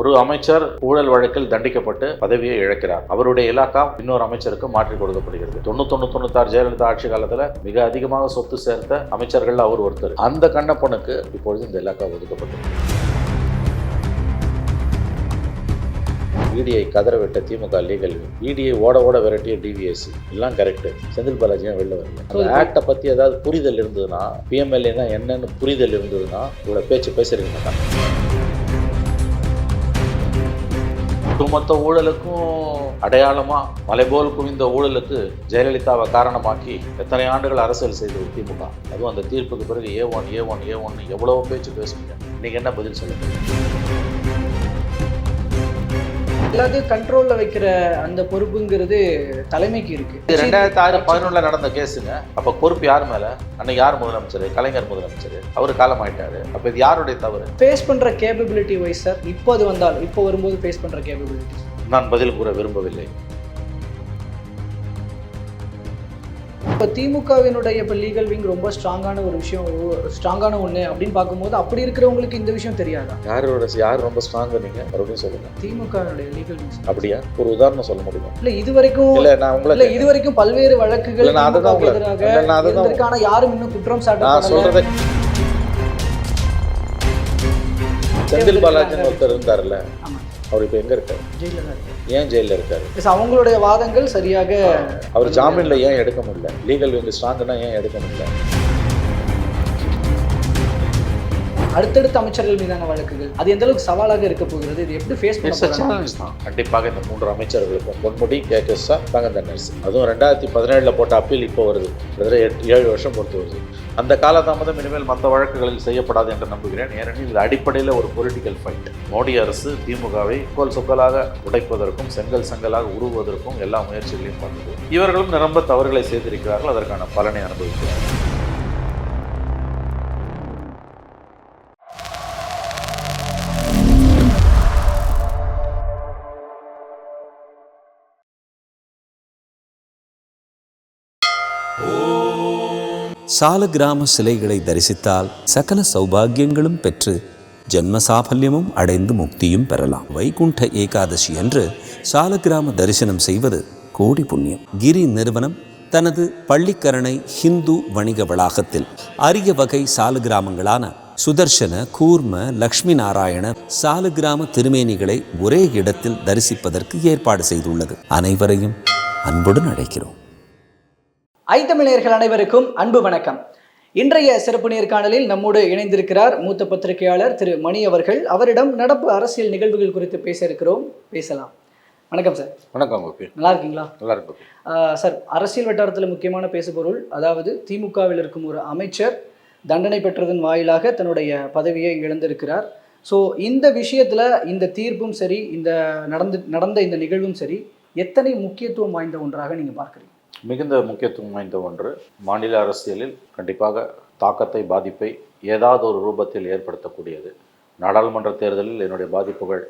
ஒரு அமைச்சர் ஊழல் வழக்கில் தண்டிக்கப்பட்டு பதவியை இழக்கிறார். அவருடைய இலாக்கா இன்னொரு அமைச்சருக்கு மாற்றி கொடுக்கப்படுகிறது. தொண்ணூத்தொன்னு தொண்ணூத்தாறு ஜெயலலிதா ஆட்சி காலத்துல மிக அதிகமாக சொத்து சேர்த்த அமைச்சர்கள் அவர் ஒருத்தர். அந்த கண்ணப்பனுக்கு இப்பொழுது இந்த இலாக்கா ஒதுக்கப்பட்டது இடியை கதற விட்ட திமுக லீகல் இடியை ஓட ஓட விரட்டிய டிவிஎஸ்சி எல்லாம் கரெக்ட் செந்தில் பாலாஜி வெளில வரல. அந்த ஆக்டை பத்தி ஏதாவது புரிதல் இருந்ததுன்னா பிஎம்எல்ஏனா என்னன்னு புரிதல் இருந்ததுன்னா இவ்வளவு பேச்சு பேசிருக்க மாட்டாங்க. ஒட்டுமொத்த ஊழலுக்கும் அடையாளமா மலைபோல் குவிந்த ஊழலுக்கு ஜெயலலிதாவை காரணமாக்கி எத்தனை ஆண்டுகள் அரசியல் செய்தது திமுக? அதுவும் அந்த தீர்ப்புக்கு பிறகு A one A one A one எவ்வளவு பேச்சு பேசுங்க இன்னைக்கு என்ன பதில் சொல்லுங்க? எல்லாத்தையும் கண்ட்ரோல்ல வைக்கிற அந்த பொறுப்புங்கிறது தலைமைக்கு இருக்கு. இது ரெண்டாயிரத்தி ஆறு பதினொன்றுல நடந்த கேஸுங்க. அப்ப பொறுப்பு யார் மேல? அன்னைக்கு யார் முதலமைச்சர்? கலைஞர் முதலமைச்சர். அவரு காலமாயிட்டாரு. அப்ப இது யாருடைய தவறு? ஃபேஸ் பண்ற கேப்பபிலிட்டி வைஸ் சார் இப்போ அது வந்தால் இப்போ வரும்போது ஃபேஸ் பண்ற கேப்பபிலிட்டி நான் பதில் கூற விரும்பவில்லை. இப்போ திமுகவினுடைய இப்போ லீகல் விங் ரொம்ப ஸ்ட்ராங்கான ஒரு விஷயம் ஸ்ட்ராங்கான ஒன்று அப்படின்னு பார்க்கும்போது அப்படி இருக்கிறவங்களுக்கு இந்த விஷயம் தெரியாதா? யாரோட யார் ரொம்ப ஸ்ட்ராங்கு நீங்க? மறுபடியும் சொல்லுங்க. திமுகவினுடைய லீகல் விங் அப்படியா? ஒரு உதாரணம் சொல்ல முடியுமா? இல்ல இது வரைக்கும் இல்ல நான் உங்களை இல்ல இது வரைக்கும் பல்வேறு வழக்குகள் நான் திமுகவுக்கு உங்களை- எதிராக நான் இருந்திருக்கான யாரும் இன்னும் குற்றம் நான் சாட்டப்படல சொல்றதை செந்தில் பாலாஜின்னு ஒருத்தர் இருந்தார்ல ஆமா. அவர் இப்ப எங்க இருக்காரு? ஜெயில தான் இருக்கு ஏன் ஜெயில இருக்காரு? அவங்களுடைய வாதங்கள் சரியாக அவர் ஜாமீன்ல ஏன் எடுக்க முடியல? லீகல் ஸ்ட்ராங்குன்னா ஏன் எடுக்க முடியல? அடுத்தடுத்த அமைச்சர்கள் மீதான வழக்குகள். அது எந்த அளவுக்கு சவாலாக இருக்க போகிறது? இது எப்படி ஃபேஸ் பண்ண கண்டிப்பாக இந்த மூன்று அமைச்சர்களுக்கும் பொன்முடி கே. கேசா தங்கந்தன்னரசு அதுவும் ரெண்டாயிரத்தி பதினேழுல போட்ட அப்பீல் இப்போ வருது. ஏழு வருஷம் பொறுத்து வருது. அந்த காலதாமதம் இனிமேல் மற்ற வழக்குகளில் செய்யப்படாது என்று நம்புகிறேன். ஏனெனில் இது அடிப்படையில் ஒரு பொலிட்டிக்கல் ஃபைட் மோடி அரசு திமுகவை கோல் சொற்களாக உடைப்பதற்கும் செங்கல் செங்கலாக உருவுவதற்கும் எல்லா முயற்சிகளையும் பண்ணுது. இவர்களும் நிரம்ப தவறுகளை செய்திருக்கிறார்கள். அதற்கான பலனை அனுபவிக்கிறார்கள். சாலகிராம சிலைகளை தரிசித்தால் சகல சௌபாகியங்களும் பெற்று ஜென்ம சாபல்யமும் அடைந்து முக்தியும் பெறலாம். வைகுண்ட ஏகாதசி அன்று சாலகிராம தரிசனம் செய்வது கோடி புண்ணியம். கிரி நிறுவனம் தனது பள்ளிக்கரணை ஹிந்து வணிக வளாகத்தில் அரிய வகை சாலகிராமங்களான சுதர்சன கூர்ம லக்ஷ்மி நாராயண சாலகிராம திருமேனிகளை ஒரே இடத்தில் தரிசிப்பதற்கு ஏற்பாடு செய்துள்ளது. அனைவரையும் அன்புடன் அழைக்கிறோம். ஐத்தமிழர்கள் அனைவருக்கும் அன்பு வணக்கம். இன்றைய சிறப்பு நேர்காணலில் நம்மோடு இணைந்திருக்கிறார் மூத்த பத்திரிகையாளர் திரு மணி அவர்கள். அவரிடம் நடப்பு அரசியல் நிகழ்வுகள் குறித்து பேச இருக்கிறோம். பேசலாம். வணக்கம் சார். வணக்கம் நல்லா இருக்கீங்களா? நல்லா இருக்கு கோபி. ஆஹ் சார் அரசியல் வட்டாரத்தில் முக்கியமான பேசுபொருள் அதாவது திமுகவில் இருக்கும் ஒரு அமைச்சர் தண்டனை பெற்றதன் வாயிலாக தன்னுடைய பதவியை இழந்திருக்கிறார். ஸோ இந்த விஷயத்தில் இந்த தீர்ப்பும் சரி இந்த நடந்து நடந்த இந்த நிகழ்வும் சரி எத்தனை முக்கியத்துவம் வாய்ந்த ஒன்றாக நீங்கள் பார்க்குறீங்க? மிகுந்த முக்கியத்துவம் வாய்ந்த ஒன்று. மாநில அரசியலில் கண்டிப்பாக தாக்கத்தை பாதிப்பை ஏதாவது ஒரு ரூபத்தில் ஏற்படுத்தக்கூடியது. நாடாளுமன்ற தேர்தலில் என்னுடைய பாதிப்புகள்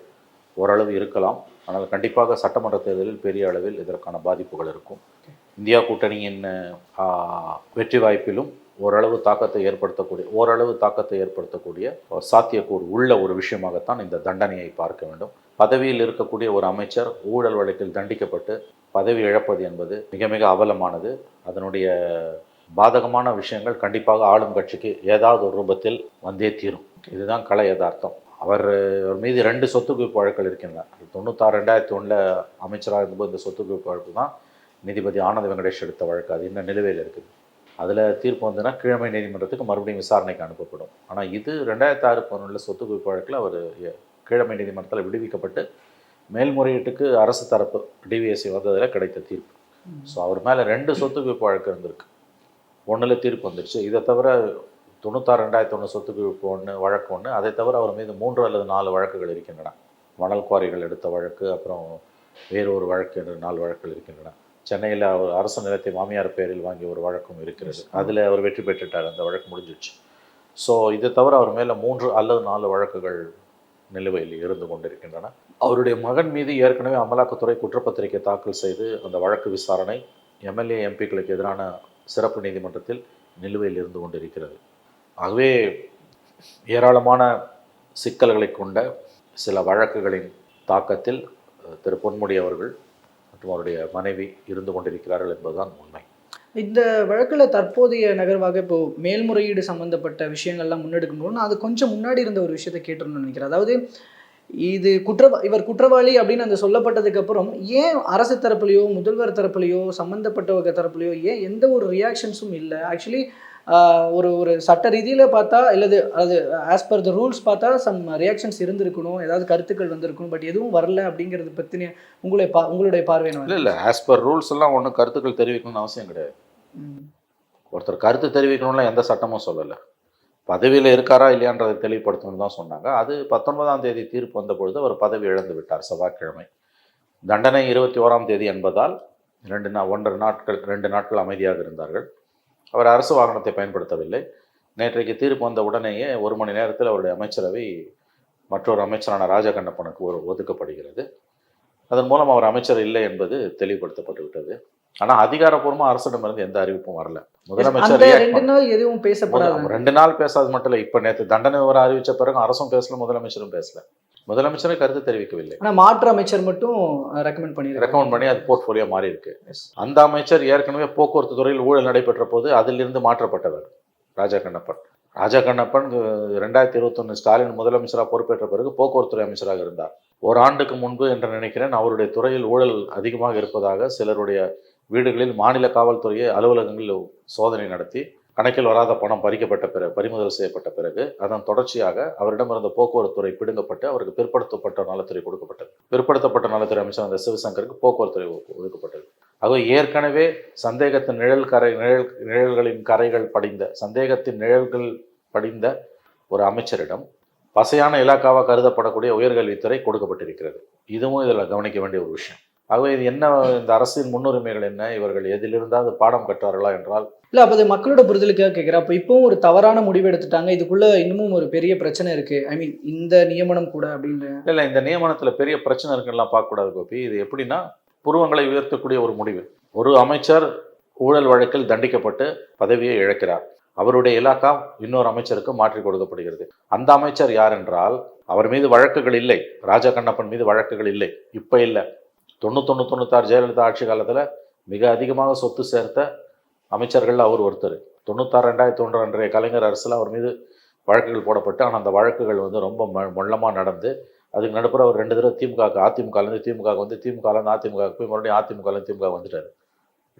ஓரளவு இருக்கலாம். ஆனால் கண்டிப்பாக சட்டமன்ற தேர்தலில் பெரிய அளவில் இதற்கான பாதிப்புகள் இருக்கும். இந்தியா கூட்டணியின் வெற்றி வாய்ப்பிலும் ஓரளவு தாக்கத்தை ஏற்படுத்தக்கூடிய ஓரளவு தாக்கத்தை ஏற்படுத்தக்கூடிய ஒரு சாத்தியக்கூறு உள்ள ஒரு விஷயமாகத்தான் இந்த தண்டனையை பார்க்க வேண்டும். பதவியில் இருக்கக்கூடிய ஒரு அமைச்சர் ஊழல் வழக்கில் தண்டிக்கப்பட்டு பதவி இழப்பது என்பது மிக மிக அவலமானது. அதனுடைய பாதகமான விஷயங்கள் கண்டிப்பாக ஆளும் கட்சிக்கு ஏதாவது ஒரு ரூபத்தில் வந்தே தீரும். இதுதான் கலை யதார்த்தம். அவர் அவர் மீது ரெண்டு சொத்து குவிப்பு வழக்குகள் இருக்கின்றன. தொண்ணூத்தாறு ரெண்டாயிரத்தி ஒன்றில் அமைச்சராக இருந்தபோது இந்த சொத்து குவிப்பு வழக்கு தான் நீதிபதி ஆனந்த வெங்கடேஷ் எடுத்த வழக்கு. அது இன்னும் நிலுவையில் இருக்குது. அதில் தீர்ப்பு வந்ததுன்னா கீழமை நீதிமன்றத்துக்கு மறுபடியும் விசாரணைக்கு அனுப்பப்படும். ஆனால் இது ரெண்டாயிரத்தி ஆறு பதினொன்றில் சொத்து குவிப்பு வழக்கில் அவர் கீழமை நீதிமன்றத்தில் விடுவிக்கப்பட்டு மேல்முறையீட்டுக்கு அரசு தரப்பு டிவிஎஸ்சி வந்ததில் கிடைத்த தீர்ப்பு. ஸோ அவர் மேலே ரெண்டு சொத்து குவிப்பு வழக்கு இருந்திருக்கு. ஒன்றில் தீர்ப்பு வந்துருச்சு. இதை தவிர தொண்ணூத்தாறு ரெண்டாயிரத்தி ஒன்று சொத்து குவிப்பு ஒன்று வழக்கு ஒன்று அதை தவிர அவர் மீது மூன்று அல்லது நாலு வழக்குகள் இருக்கின்றன. மணல் குவாரிகள் எடுத்த வழக்கு அப்புறம் வேறு ஒரு வழக்கு என்று நாலு வழக்குகள் இருக்கின்றன. சென்னையில் அவர் அரசு நிலத்தை மாமியார் பேரில் வாங்கிய ஒரு வழக்கும் இருக்கிறது. அதில் அவர் வெற்றி பெற்றுட்டார். அந்த வழக்கு முடிஞ்சிடுச்சு. ஸோ இதை தவிர அவர் மேலே மூன்று அல்லது நாலு வழக்குகள் நிலுவையில் இருந்து கொண்டிருக்கின்றன. அவருடைய மகன் மீது ஏற்கனவே அமலாக்கத்துறை குற்றப்பத்திரிகை தாக்கல் செய்து அந்த வழக்கு விசாரணை எம்எல்ஏ எம்பிக்களுக்கு எதிரான சிறப்பு நீதிமன்றத்தில் நிலுவையில் இருந்து கொண்டிருக்கிறது. ஆகவே ஏராளமான சிக்கல்களை கொண்ட சில வழக்குகளின் தாக்கத்தில் திரு பொன்முடி அவர்கள் மற்றும் அவருடைய மனைவி இருந்து கொண்டிருக்கிறார்கள் என்பதுதான் உண்மை. இந்த வழக்கில் தற்போதைய நகர்வாக இப்போ மேல்முறையீடு சம்பந்தப்பட்ட விஷயங்கள்லாம் முன்னெடுக்கும்போது நான் அது கொஞ்சம் முன்னாடி இருந்த ஒரு விஷயத்தை கேட்டுருன்னு நினைக்கிறேன். அதாவது இது குற்றவா இவர் குற்றவாளி அப்படின்னு அந்த சொல்லப்பட்டதுக்கு அப்புறம் ஏன் அரசு தரப்புலையோ முதல்வர் தரப்புலையோ சம்மந்தப்பட்டவங்க தரப்புலையோ ஏன் எந்த ஒரு ரியாக்ஷன்ஸும் இல்லை? ஆக்சுவலி ஒரு ஒரு சட்ட ரீதியில் பார்த்தா இல்லது அது ஆஸ் பர் த ரூல்ஸ் பார்த்தா சம் ரியாக்ஷன்ஸ் இருந்திருக்கணும் ஏதாவது கருத்துக்கள் வந்திருக்கணும் பட் எதுவும் வரல அப்படிங்கிறது பற்றின உங்களுடைய பா உங்களுடைய பார்வை? இல்லை இல்லை ஆஸ் பர் ரூல்ஸ் எல்லாம் ஒன்றும் கருத்துக்கள் தெரிவிக்கணும்னு அவசியம் கிடையாது. ஒருத்தர் கருத்து தெரிவிக்கணும்ல எந்த சட்டமும் சொல்லலை. பதவியில் இருக்காரா இல்லையான்றதை தெளிவுபடுத்தணும்னு தான் சொன்னாங்க. அது பத்தொன்பதாம் தேதி தீர்ப்பு வந்த பொழுது அவர் பதவி இழந்து விட்டார் செவ்வாய்க்கிழமை. தண்டனை இருபத்தி ஓராம் தேதி என்பதால் ரெண்டு நா ஒன்றரை நாட்கள் ரெண்டு நாட்கள் அமைதியாக இருந்தார்கள். அவர் அரசு வாகனத்தை பயன்படுத்தவில்லை. நேற்றைக்கு தீர்ப்பு வந்த உடனேயே ஒரு மணி நேரத்தில் அவருடைய அமைச்சரவை மற்றொரு அமைச்சரான ராஜகண்ணப்பனுக்கு ஒரு ஒதுக்கப்படுகிறது. அதன் மூலம் அவர் அமைச்சர் இல்லை என்பது தெளிவுபடுத்தப்பட்டு விட்டது. ஆனால் அதிகாரப்பூர்வமாக அரசிடமிருந்து எந்த அறிவிப்பும் வரல. முதலமைச்சர் ரெண்டு நாள் எதுவும் பேசப்படாது. ரெண்டு நாள் பேசாது மட்டும் இல்லை. இப்போ நேற்று தண்டனை விவரம் அறிவிச்ச பிறகு அரசும் பேசல முதலமைச்சரும் பேசல. முதலமைச்சரே கருத்து தெரிவிக்கவில்லை. ஆனா மாற்று அமைச்சர் மட்டும் ரெக்கமெண்ட் பண்ணிருக்காங்க ரெக்கமெண்ட் பண்ணி அது போர்ட்ஃபோலியோ மாறி இருக்கு அந்த அமைச்சர் ஏற்கனவே போக்குவரத்து துறையில் ஊழல் நடைபெற்ற போது அதிலிருந்து மாற்றப்பட்டவர் ராஜா கண்ணப்பன். ராஜா கண்ணப்பன் ரெண்டாயிரத்தி இருபத்தொன்னு ஸ்டாலின் முதலமைச்சராக பொறுப்பேற்ற பிறகு போக்குவரத்து துறை அமைச்சராக இருந்தார். ஒரு ஆண்டுக்கு முன்பு என்று நினைக்கிறேன் அவருடைய துறையில் ஊழல் அதிகமாக இருப்பதாக சிலருடைய வீடுகளில் மாநில காவல்துறையை அலுவலகங்களில் சோதனை நடத்தி கணக்கில் வராத பணம் பறிக்கப்பட்ட பிறகு பறிமுதல் செய்யப்பட்ட பிறகு அதன் தொடர்ச்சியாக அவரிடம் இருந்த போக்குவரத்துறை பிடுங்கப்பட்டு அவருக்கு பிற்படுத்தப்பட்ட நலத்துறை கொடுக்கப்பட்டது. பிற்படுத்தப்பட்ட நலத்துறை அமைச்சர் அந்த சிவசங்கருக்கு போக்குவரத்துறை ஒதுக்கப்பட்டது. ஆகவே ஏற்கனவே சந்தேகத்தின் நிழல் கரை நிழல் நிழல்களின் கரைகள் படிந்த சந்தேகத்தின் நிழல்கள் படிந்த ஒரு அமைச்சரிடம் பசையான இலாக்காவாக கருதப்படக்கூடிய உயர்கல்வித்துறை கொடுக்கப்பட்டிருக்கிறது. இதுவும் இதில் கவனிக்க வேண்டிய ஒரு விஷயம். ஆகவே இது என்ன இந்த அரசின் முன்னுரிமைகள் என்ன? இவர்கள் எதிலிருந்தாவது பாடம் கற்றார்களா என்றால்? இல்ல அப்ப அது மக்களோட புரிதலுக்காக கேட்கிறேன் அப்ப இப்பவும் ஒரு தவறான முடிவு எடுத்துட்டாங்க. இதுக்குள்ள இன்னமும் ஒரு பெரிய பிரச்சனை இருக்கு. ஐ மீன் இந்த நியமனம் கூட அப்படின்னு இல்லை இந்த நியமனத்தில் பெரிய பிரச்சனை இருக்குலாம் பார்க்கக்கூடாது கோபி. இது எப்படின்னா புருவங்களை உயர்த்தக்கூடிய ஒரு முடிவு. ஒரு அமைச்சர் ஊழல் வழக்கில் தண்டிக்கப்பட்டு பதவியை இழக்கிறார். அவருடைய இலாக்கா இன்னொரு அமைச்சருக்கு மாற்றி கொடுக்கப்படுகிறது. அந்த அமைச்சர் யார் என்றால் அவர் மீது வழக்குகள் இல்லை. ராஜா கண்ணப்பன் மீது வழக்குகள் இல்லை. இப்போ இல்லை. தொண்ணூத்தொன்று தொண்ணூத்தாறு ஜெயலலிதா ஆட்சி காலத்தில் மிக அதிகமாக சொத்து சேர்த்த அமைச்சர்களில் அவர் ஒருத்தர். தொண்ணூத்தாறு ரெண்டாயிரத்தி ஒன்று அன்றைய கலைஞர் அரசில் அவர் மீது வழக்குகள் போடப்பட்டு ஆனால் அந்த வழக்குகள் வந்து ரொம்ப ம மொள்ளமாக நடந்து அதுக்கு நடுப்புற அவர் ரெண்டு தடவை திமுக அதிமுகலேருந்து திமுக வந்து திமுகலேருந்து அதிமுக போய் மறுபடியும் அதிமுகலேருந்து திமுக வந்துட்டார்.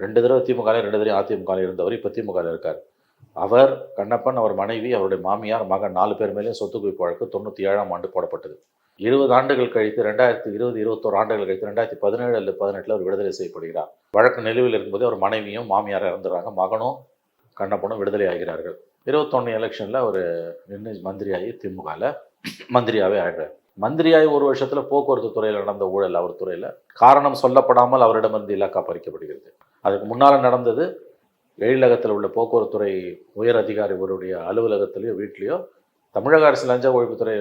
ரெண்டு தடவை திமுக ரெண்டு தடவை அதிமுக இருந்தவர் இப்போ திமுக இருக்கார். அவர் கண்ணப்பன் அவர் மனைவி அவருடைய மாமியார் மகன் நாலு பேர் மேலேயும் சொத்து குவிப்பு வழக்கு தொண்ணூற்றி ஏழாம் ஆண்டு போடப்பட்டது. இருபது ஆண்டுகள் கழித்து ரெண்டாயிரத்தி இருபது இருபத்தோரு ஆண்டுகள் கழித்து ரெண்டாயிரத்தி பதினேழு அல்லது பதினெட்டில் அவர் விடுதலை செய்யப்படுகிறார். வழக்கு நிலுவையில் இருக்கும்போது அவர் மனைவியும் மாமியார் இறந்துடுறாங்க. மகனும் கண்ணப்பனும் விடுதலை ஆகிறார்கள். இருபத்தொன்று எலெக்ஷனில் அவர் நின்று மந்திரியாகி திமுகவில் மந்திரியாகவே ஆகிறார் மந்திரியாகி ஒரு வருஷத்தில் போக்குவரத்து துறையில் நடந்த ஊழல் அவர் துறையில் காரணம் சொல்லப்படாமல் அவரிடமிருந்து இலாக்கா பறிக்கப்படுகிறது. அதுக்கு முன்னால் நடந்தது எழிலகத்தில் உள்ள போக்குவரத்துறை உயர் அதிகாரி ஒருவருடைய அலுவலகத்திலேயோ வீட்லேயோ தமிழக அரசு லஞ்ச ஒழிப்புத்துறை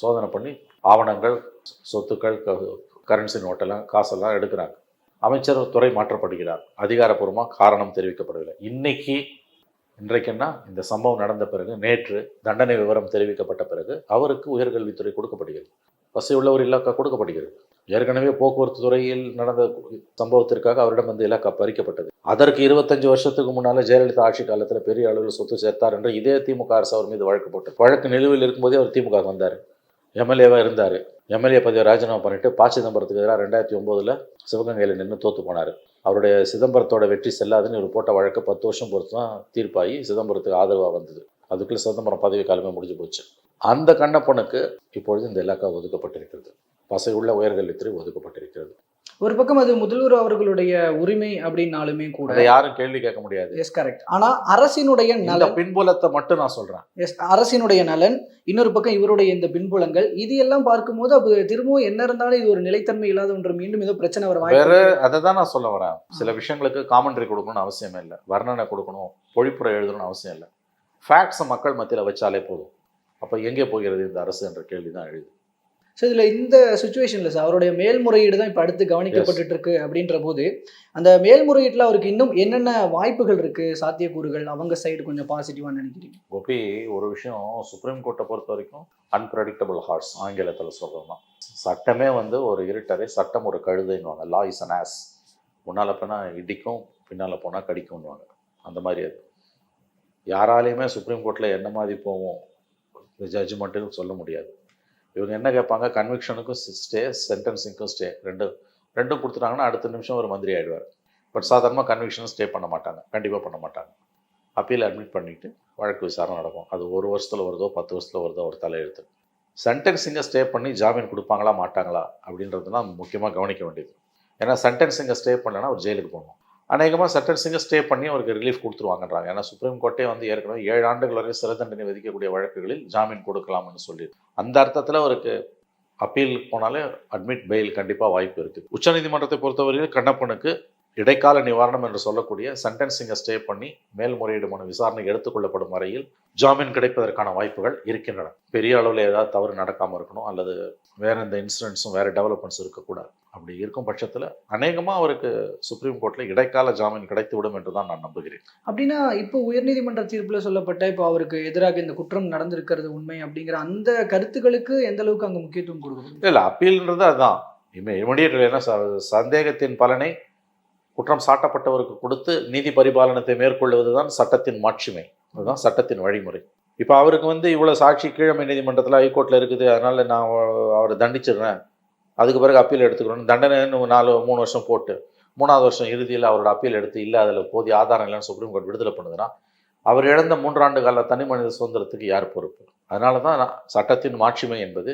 சோதனை பண்ணி ஆவணங்கள் சொத்துக்கள் கரன்சி நோட்டெல்லாம் காசெல்லாம் எடுக்கிறாங்க. அமைச்சர் துறை மாற்றப்படுகிறார். அதிகாரப்பூர்வமாக காரணம் தெரிவிக்கப்படவில்லை. இன்னைக்கு இன்றைக்குன்னா இந்த சம்பவம் நடந்த பிறகு நேற்று தண்டனை விவரம் தெரிவிக்கப்பட்ட பிறகு அவருக்கு உயர்கல்வித்துறை கொடுக்கப்படுகிறது. வசதி உள்ள ஒரு இலாக்கா கொடுக்கப்படுகிறது. ஏற்கனவே போக்குவரத்து துறையில் நடந்த சம்பவத்திற்காக அவரிடம் வந்து இலாக்கா பறிக்கப்பட்டது. அதற்கு இருபத்தஞ்சு வருஷத்துக்கு முன்னால் ஜெயலலிதா ஆட்சி காலத்தில் பெரிய அளவில் சொத்து சேர்த்தார் என்று இதே திமுக அரசு அவர் மீது வழக்கு போட்டு வழக்கு நிலுவையில் இருக்கும்போதே அவர் திமுக வந்தார். எம்எல்ஏவாக இருந்தார். எம்எல்ஏ பதவியை ராஜினாமா பண்ணிட்டு பா சிதம்பரத்துக்கு எதிராக ரெண்டாயிரத்தி ஒம்போதில் சிவகங்கையில் நின்று தோற்று போனார். அவருடைய சிதம்பரத்தோட வெற்றி செல்லாதுன்னு இவர் போட்ட வழக்கு பத்து வருஷம் பொறுத்து தான் தீர்ப்பாகி சிதம்பரத்துக்கு ஆதரவாக வந்தது. அதுக்குள்ளே சிதம்பரம் பதவி காலமே முடிஞ்சு போச்சு. அந்த கண்ணப்பனுக்கு இப்பொழுது இந்த இலாக்கா ஒதுக்கப்பட்டிருக்கிறது. பசையுள்ள உயர்கல்வித்துறை ஒதுக்கப்பட்டிருக்கிறது. ஒரு பக்கம் அது முதல்வர் அவர்களுடைய உரிமை அப்படின்னாலுமே கூட யாரும் கேள்வி கேட்க முடியாது. எஸ் கரெக்ட் ஆனா அரசினுடைய நலன் பின்புலத்தை மட்டும் நான் சொல்றேன். எஸ் அரசினுடைய நலன் இன்னொரு பக்கம் இவருடைய இந்த பின்புலங்கள் இது எல்லாம் பார்க்கும்போது அப்போ திரும்பவும் என்ன இருந்தாலும் இது ஒரு நிலைத்தன்மை இல்லாத ஒன்று மீண்டும் ஏதோ பிரச்சனை வர வாய்ப்பு வேற. அதை தான் நான் சொல்ல வரேன். சில விஷயங்களுக்கு காமெண்ட்ரி கொடுக்கணும்னு அவசியமே இல்லை. வர்ணனை கொடுக்கணும் பொழிப்புரை எழுதணும்னு அவசியம் இல்லை. ஃபேக்ட்ஸை மக்கள் மத்தியில் வச்சாலே போதும். அப்போ எங்கே போகிறது இந்த அரசு என்ற கேள்வி தான் எழுது. ஸோ இதில் இந்த சுச்சுவேஷனில் சார் அவருடைய மேல்முறையீடு தான் இப்போ அடுத்து கவனிக்கப்பட்டுட்டு இருக்கு அப்படின்ற போது அந்த மேல்முறையீட்டில் அவருக்கு இன்னும் என்னென்ன வாய்ப்புகள் இருக்கு சாத்தியக்கூறுகள் அவங்க சைடு கொஞ்சம் பாசிட்டிவாக நினைக்கிறீங்க? கோபி ஒரு விஷயம் சுப்ரீம் கோர்ட்டை பொறுத்த வரைக்கும் அன்பிரடிக்டபிள் ஹார்ஸ் ஆங்கிலத்தில் சொல்கிறோம்னா சட்டமே வந்து ஒரு இருட்டரை சட்டம் ஒரு கழுதைன்னுவாங்க லா இஸ் அன் ஆஸ் முன்னால் போனால் இடிக்கும் பின்னால் போனால் கடிக்கும்னுவாங்க. அந்த மாதிரி அது. யாராலையுமே சுப்ரீம் கோர்ட்டில் என்ன மாதிரி போவோம்? ஜட்ஜ்மெண்ட்டுன்னு சொல்ல முடியாது. இவங்க என்ன கேட்பாங்க? கன்விக்ஷனுக்கும் ஸ்டே சென்டென்சிங்க்கும் ஸ்டே ரெண்டு ரெண்டும் கொடுத்துட்டாங்கன்னா அடுத்த நிமிஷம் ஒரு மந்திரி ஆகிடுவார் பட் சாதாரணமாக கன்விக்ஷனும் ஸ்டே பண்ண மாட்டாங்க. கண்டிப்பாக பண்ண மாட்டாங்க. அப்பீல் அட்மிட் பண்ணிவிட்டு வழக்கு விசாரணை நடக்கும். அது ஒரு வருஷத்தில் வருதோ பத்து வருஷத்தில் வருதோ ஒரு தலையெழுத்து. சென்டென்சிங்கை ஸ்டே பண்ணி ஜாமீன் கொடுப்பாங்களா மாட்டாங்களா அப்படின்றதுலாம் முக்கியமாக கவனிக்க வேண்டியது. ஏன்னா சென்டென்சிங்கை ஸ்டே பண்ணலன்னா அவர் ஜெயிலுக்கு போகணும். அநேகமாக சென்டென்சிங்கை ஸ்டே பண்ணி அவருக்கு ரிலீஃப் கொடுத்துருவாங்கன்றாங்க. ஏன்னா சுப்ரீம் கோர்ட்டே வந்து ஏற்கனவே ஏழு ஆண்டுகள் வரை சிறை தண்டனை விதிக்கக்கூடிய வழக்குகளில் ஜாமீன் கொடுக்கலாம்னு சொல்லி. அந்த அர்த்தத்தில் அவருக்கு அப்பீல் போனாலே அட்மிட் பெயில் கண்டிப்பாக வாய்ப்பு இருக்குது உச்சநீதிமன்றத்தை பொறுத்தவரையில் கண்ணப்பனுக்கு இடைக்கால நிவாரணம் என்று சொல்லக்கூடிய சென்டென்சிங்கை ஸ்டே பண்ணி மேல்முறையீடு மனு விசாரணை எடுத்துக்கொள்ளப்படும் வரையில் ஜாமீன் கிடைப்பதற்கான வாய்ப்புகள் இருக்கின்றன. பெரிய அளவில் ஏதாவது தவறு நடக்காமல் இருக்கணும் அல்லது வேற எந்த இன்சிடென்ட்ஸும் வேற டெவலப்மெண்ட்ஸ் இருக்கக்கூடாது. அப்படி இருக்கும் பட்சத்தில் அநேகமாக அவருக்கு சுப்ரீம் கோர்ட்டில் இடைக்கால ஜாமீன் கிடைத்துவிடும் என்று தான் நான் நம்புகிறேன். அப்படின்னா இப்போ உயர்நீதிமன்ற தீர்ப்பில் சொல்லப்பட்ட இப்போ அவருக்கு எதிராக இந்த குற்றம் நடந்திருக்கிறது உண்மை அப்படிங்கிற அந்த கருத்துக்களுக்கு எந்த அளவுக்கு அங்கே முக்கியத்துவம் கொடுக்கணும்? இல்லை இல்லை அப்பீல்ன்றது அதுதான் இமே இமிடியேட் சந்தேகத்தின் பலனை குற்றம் சாட்டப்பட்டவருக்கு கொடுத்து நீதி பரிபாலனத்தை மேற்கொள்வது தான் சட்டத்தின் மாட்சிமை. அதுதான் சட்டத்தின் வழிமுறை. இப்போ அவருக்கு வந்து இவ்வளோ சாட்சி கீழமை நீதிமன்றத்தில் ஹைகோர்ட்டில் இருக்குது. அதனால் நான் அவரை தண்டிச்சிடுறேன். அதுக்கு பிறகு அப்பீல் எடுத்துக்கிறோம் தண்டனை நாலு மூணு வருஷம் போட்டு மூணாவது வருஷம் இறுதியில் அவரோட அப்பீல் எடுத்து இல்லை அதில் போதிய ஆதாரம் இல்லைன்னு சுப்ரீம் கோர்ட் விடுதலை பண்ணுதுன்னா அவர் இழந்த மூன்றாண்டு கால தனி மனித சுதந்திரத்துக்கு யார் பொறுப்பு? அதனால தான் நான் சட்டத்தின் மாட்சிமை என்பது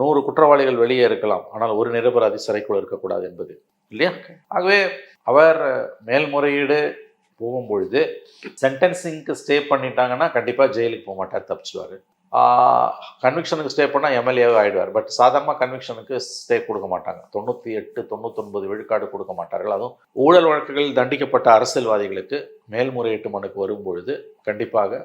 நூறு குற்றவாளிகள் வெளியே இருக்கலாம். ஆனால் ஒரு நிரபராதி சிறைக்குள் இருக்கக்கூடாது என்பது. இல்லையா? ஆகவே அவர் மேல்முறையீடு போகும்பொழுது சென்டென்சிங்க்கு ஸ்டே பண்ணிட்டாங்கன்னா கண்டிப்பாக ஜெயிலுக்கு போக மாட்டார் தப்பிச்சுவார் கன்விக்ஷனுக்கு ஸ்டே பண்ணால் எம்எல்ஏவே ஆயிடுவார். பட் சாதாரணமாக கன்விக்ஷனுக்கு ஸ்டே கொடுக்க மாட்டாங்க. தொண்ணூற்றி எட்டு தொண்ணூத்தொன்பது விழுக்காடு கொடுக்க மாட்டார்கள். அதுவும் ஊழல் வழக்குகளில் தண்டிக்கப்பட்ட அரசியல்வாதிகளுக்கு மேல்முறையீட்டு மனுக்கு வரும்பொழுது கண்டிப்பாக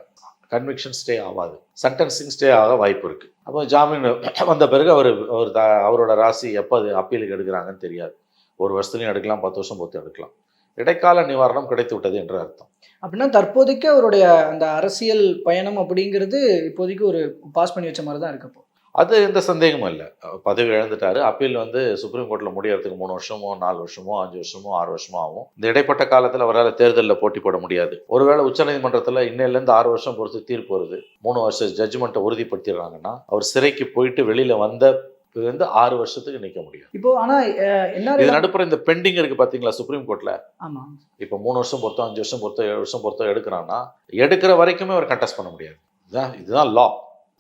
கன்விக்ஷன் ஸ்டே ஆகாது. சென்டென்சிங் ஸ்டே ஆக வாய்ப்பு இருக்குது அப்போ ஜாமீன் வந்த பிறகு அவர் அவர் அவரோட ராசி எப்போ அது அப்பீலுக்கு எடுக்கிறாங்கன்னு தெரியாது. ஒரு வருஷத்துலையும் எடுக்கலாம் பத்து வருஷம் பொறுத்து எடுக்கலாம். இடைக்கால நிவாரணம் கிடைத்து விட்டது என்று அர்த்தம். அப்படின்னா தற்போதைக்கு அவருடைய அந்த அரசியல் பயணம் அப்படிங்கிறது இப்போதைக்கு ஒரு பாஸ் பண்ணி வச்ச மாதிரி தான் இருக்கு இப்போ. அது எந்த சந்தேகமும் இல்லை. பதவி இழந்துட்டாரு. அப்பீல் வந்து சுப்ரீம் கோர்ட்டில் முடியறதுக்கு மூணு வருஷமோ நாலு வருஷமோ அஞ்சு வருஷமோ ஆறு வருஷமோ ஆகும். இந்த இடைப்பட்ட காலத்தில் அவரால் தேர்தலில் போட்டி போட முடியாது. ஒருவேளை உச்சநீதிமன்றத்தில் இன்னிலேருந்து ஆறு வருஷம் பொறுத்து தீர்ப்பு வருது. மூணு வருஷம் ஜட்ஜ்மெண்ட்டை உறுதிப்படுத்திடுறாங்கன்னா அவர் சிறைக்கு போயிட்டு வெளியில் வந்த இருந்து ஆறு வருஷத்துக்கு நிற்க முடியும். இப்போ ஆனா அஹ், என்ன இது நடுப்புற இந்த பெண்டிங் இருக்கு பாத்தீங்களா சுப்ரீம் கோர்ட்ல ஆமா. இப்போ மூணு வருஷம் பொறுத்தோ அஞ்சு வருஷம் பொறுத்தோ ஏழு வருஷம் பொறுத்தோ எடுக்கிறான்னா எடுக்கிற வரைக்குமே அவர் கண்டெஸ்ட் பண்ண முடியாது. இதுதான் இதுதான் லா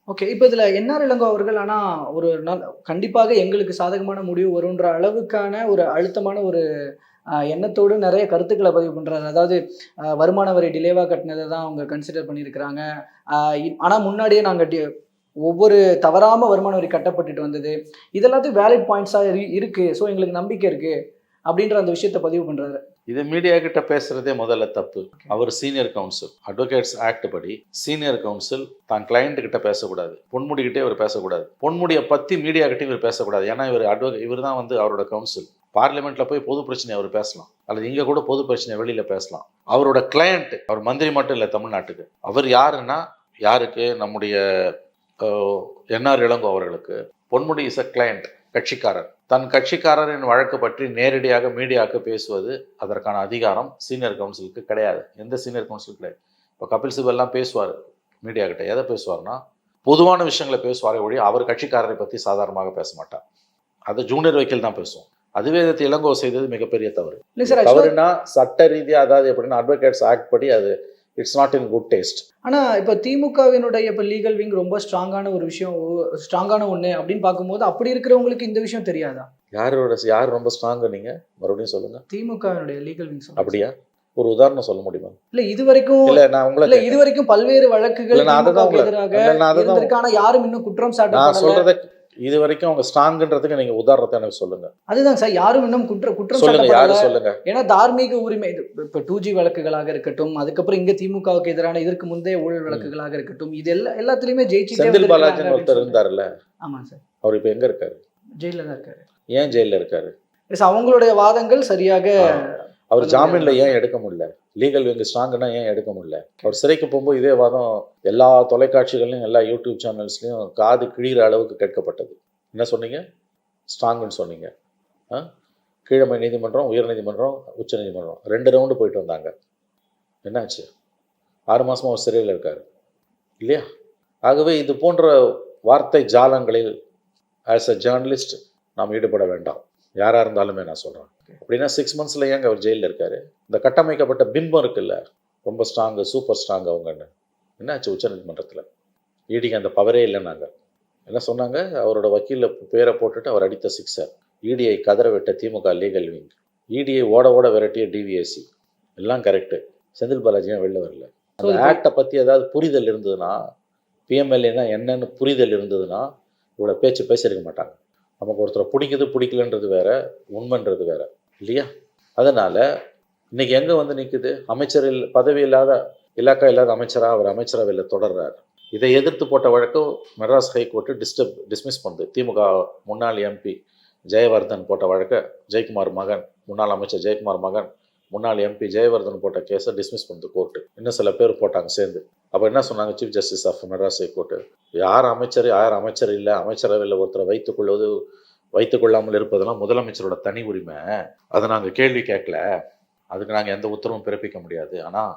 ஓகே இப்போ இதுல என்ஆர் இளங்கோ அவர்கள் ஆனா ஒரு நாள் கண்டிப்பாக எங்களுக்கு சாதகமான முடிவு வரும்ன்ற அளவுக்கான ஒரு அழுத்தமான ஒரு எண்ணத்தோடு நிறைய கருத்துக்களை பதிவு பண்றாரு. அதாவது வருமான வரி டிலேவா கட்டினதை தான் அவங்க கன்சிடர் பண்ணியிருக்கிறாங்க. ஆஹ், இ- ஆனா முன்னாடியே நாங்க டி- ஒவ்வொரு தவறாம வருமான வரி கட்டப்பட்டுட்டு வந்தது. இதெல்லாத்தையும் வேலிட் பாயிண்ட்ஸா இருக்கு. ஸோ எங்களுக்கு நம்பிக்கை இருக்கு அப்படின்ற அந்த விஷயத்தை பதிவு பண்றாரு. இது மீடியா கிட்ட பேசுறதே முதல்ல தப்பு. அவர் சீனியர் கவுன்சில் அட்வொகேட்ஸ் ஆக்ட் படி சீனியர் கவுன்சில் தான் கிளையண்ட் கிட்ட பேசக்கூடாது. பொன்முடிக்கிட்டே இவர் பேசக்கூடாது. பொன்முடியை பத்தி மீடியா கிட்ட இவர் பேசக்கூடாது. ஏன்னா இவர் அட்வொகே இவர் தான் வந்து அவரோட கவுன்சில் பார்லிமெண்ட்ல போய் பொது பிரச்சனை அவர் பேசலாம். அல்லது இங்க கூட பொது பிரச்சனை வெளியில பேசலாம். அவரோட கிளையண்ட் அவர் மந்திரி மட்டும் இல்லை தமிழ்நாட்டுக்கு. அவர் யாருன்னா யாருக்கு? நம்முடைய என்ஆர் இளங்கோ அவர்களுக்கு பொன்முடி இஸ் அ கிளையண்ட் கட்சிக்காரர். தன் கட்சிக்காரரின் வழக்கு பற்றி நேரடியாக மீடியாவுக்கு பேசுவது அதற்கான அதிகாரம் சீனியர் கவுன்சிலுக்கு கிடையாது. எந்த சீனியர் கவுன்சில் கிடையாது. இப்போ கபில் சிபல் எல்லாம் பேசுவார் மீடியா கிட்ட எதை பேசுவார்னா பொதுவான விஷயங்களை பேசுவாரே ஒழிய அவர் கட்சிக்காரரை பற்றி சாதாரணமாக பேச மாட்டார். அது ஜூனியர் வைக்கல் தான் பேசுவோம் அதுவே இதை இளங்கோ செய்தது மிகப்பெரிய தவறு. தவறுனா சட்ட ரீதியாக அதாவது எப்படின்னா அட்வொகேட்ஸ் ஆக்ட் படி அது it's not in good taste ஆனா இப்போ திமுகவினுடைய இப்போ லீகல் விங் ரொம்ப ஸ்ட்ராங்கான ஒரு விஷயம் ஸ்ட்ராங்கான ஒண்ணு அப்படின்னு பார்க்கும்போது அப்படி இருக்கிறவங்களுக்கு இந்த விஷயம் தெரியாதா? யாரோட யார் ரொம்ப ஸ்ட்ராங்கு நீங்க? மறுபடியும் சொல்லுங்க. திமுகவினுடைய லீகல் விங் அப்படியா? ஒரு உதாரணம் சொல்ல முடியுமா? இல்ல இது வரைக்கும் இல்ல நான் உங்களை இல்ல இது வரைக்கும் பல்வேறு வழக்குகள் நான் எதிராக நான் யாரும் இன்னும் குற்றம் நான் சாட்டப்படல சொல்றத இது வரைக்கும் அவங்க ஸ்ட்ராங்ன்றதுக்கு நீங்க உதாரணத்தை எனக்கு சொல்லுங்க. அதுதான் சார் யாரும் இன்னும் குற்ற குற்றம் சொல்லுங்க யாரு சாட்டப்படல சொல்லுங்க. ஏன்னா தார்மீக உரிமை இது இப்ப டூ ஜி வழக்குகளாக இருக்கட்டும் அதுக்கப்புறம் இங்க திமுகவுக்கு எதிரான இதற்கு முந்தைய ஊழல் வழக்குகளாக இருக்கட்டும் இது எல்லா எல்லாத்துலயுமே ஜெயிச்சுட்டே செந்தில் பாலாஜின்னு ஒருத்தர் சொல்லிட்டு. ஆமா சார். அவர் இப்போ எங்கே இருக்காரு? ஜெயிலில் தான் இருக்காரு. ஏன் ஜெயிலில் இருக்காரு? அவங்களுடைய வாதங்கள் சரியாக அவர் ஜாமீன்ல ஏன் எடுக்க முடியல? லீகல் விங் ஸ்ட்ராங்குன்னா ஏன் எடுக்க முடியல? அவர் சிறைக்கு போகும்போது இதே வாதம் எல்லா தொலைக்காட்சிகள்லையும் எல்லா யூடியூப் சேனல்ஸ்லையும் காது கிழிகிற அளவுக்கு கேட்கப்பட்டது. என்ன சொன்னீங்க? ஸ்ட்ராங்குன்னு சொன்னீங்க. கீழமை நீதிமன்றம் உயர் நீதிமன்றம் உச்ச நீதிமன்றம். ரெண்டு ரவுண்டு போயிட்டு வந்தாங்க. என்னாச்சு? ஆறு மாசமா அவர் சிறையில் இருக்காரு. இல்லையா? ஆகவே இது போன்ற வார்த்தை ஜாலங்களில் ஆஸ் அ ஜேர்னலிஸ்ட் நாம் ஈடுபட வேண்டாம். யாராக இருந்தாலுமே நான் சொல்கிறேன் அப்படின்னா சிக்ஸ் மந்த்ஸில் ஏங்க அவர் ஜெயிலில் இருக்காரு? இந்த கட்டமைக்கப்பட்ட பிம்பம் இருக்குல்ல ரொம்ப ஸ்ட்ராங்கு சூப்பர் ஸ்ட்ராங் அவங்கன்னு. என்னாச்சு உச்சநீதிமன்றத்தில் ஈடிக்கு அந்த பவரே இல்லைன்னாங்க. என்ன சொன்னாங்க? அவரோட வக்கீலில் பேரை போட்டுட்டு அவர் அடித்த சிக்ஸர் இடிஐ கதற விட்ட திமுக லீகல் விங் இடிஐ ஓட ஓட விரட்டிய டிவிஎஸ்சி எல்லாம் கரெக்டு செந்தில் பாலாஜி ஏன் வெளில வரல? அந்த ஆக்டை பற்றி ஏதாவது புரிதல் இருந்ததுன்னா பிஎம்எல்ஏனா என்னன்னு புரிதல் இருந்ததுன்னா இவ்வளோ பேச்சு பேசியிருக்க மாட்டாங்க. நமக்கு ஒருத்தரை பிடிக்குது பிடிக்கலன்றது வேற உண்மைன்றது வேற. இல்லையா? அதனால் இன்னைக்கு எங்கே வந்து நிற்குது அமைச்சர் இல் பதவி இல்லாத இலாக்கா இல்லாத அமைச்சராக அவர் அமைச்சரவையில் தொடர்றார். இதை எதிர்த்து போட்ட வழக்கு மெட்ராஸ் ஹைகோர்ட்டு டிஸ்டர்ப் டிஸ்மிஸ் பண்ணுது. திமுக முன்னாள் எம்பி ஜெயவர்தன் போட்ட வழக்கை ஜெயக்குமார் மகன் முன்னாள் அமைச்சர் ஜெயக்குமார் மகன் முன்னாள் எம்பி ஜெயவர்தன் போட்ட கேஸை டிஸ்மிஸ் பண்ணுது கோர்ட்டு இன்னும் சில பேர் போட்டாங்க சேர்ந்து. அப்போ என்ன சொன்னாங்க? Chief justice of Madras high court யார் அமைச்சர் யார் அமைச்சர் இல்லை அமைச்சரவையில் ஒருத்தரை வைத்துக்கொள்வது வைத்துக்கொள்ளாமல் இருப்பதெல்லாம் முதலமைச்சரோட தனி உரிமை. அதை நாங்கள் கேள்வி கேட்கல. அதுக்கு நாங்கள் எந்த உத்தரவும் பிறப்பிக்க முடியாது. ஆனால்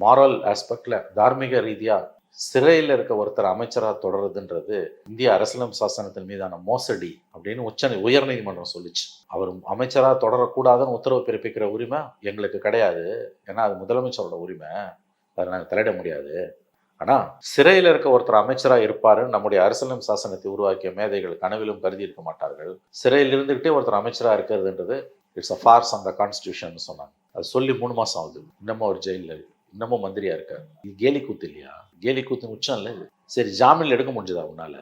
மாரல் ஆஸ்பெக்டில் தார்மீக ரீதியாக சிறையில் இருக்க ஒருத்தர் அமைச்சராக தொடருதுன்றது இந்திய அரசியலம் சாசனத்தின் மீதான மோசடி அப்படின்னு உச்ச உயர்நீதிமன்றம் சொல்லிச்சு. அவர் அமைச்சராக தொடரக்கூடாதுன்னு உத்தரவு பிறப்பிக்கிற உரிமை எங்களுக்கு கிடையாது. ஏன்னா அது முதலமைச்சரோட உரிமை. அதை நாங்கள் தலையிட முடியாது. ஆனால் சிறையில் இருக்க ஒருத்தர் அமைச்சராக இருப்பாருன்னு நம்முடைய அரசியலம் சாசனத்தை உருவாக்கிய மேதைகள் கனவிலும் கருதி இருக்க மாட்டார்கள். சிறையில் இருந்துக்கிட்டே ஒருத்தர் அமைச்சராக இருக்கிறதுன்றது இட்ஸ் அ ஃபார்ஸ் அந்த கான்ஸ்டியூஷன் சொன்னாங்க. அது சொல்லி மூணு மாதம் ஆகுது. இன்னமும் அவர் ஜெயிலில் இன்னமும் மந்திரியா இருக்காரு இது கேலி கூத்து இல்லையா? கேலி கூத்து உச்சம் இல்லை இது. சரி ஜாமீன்ல எடுக்க முடிஞ்சதா உன்னால?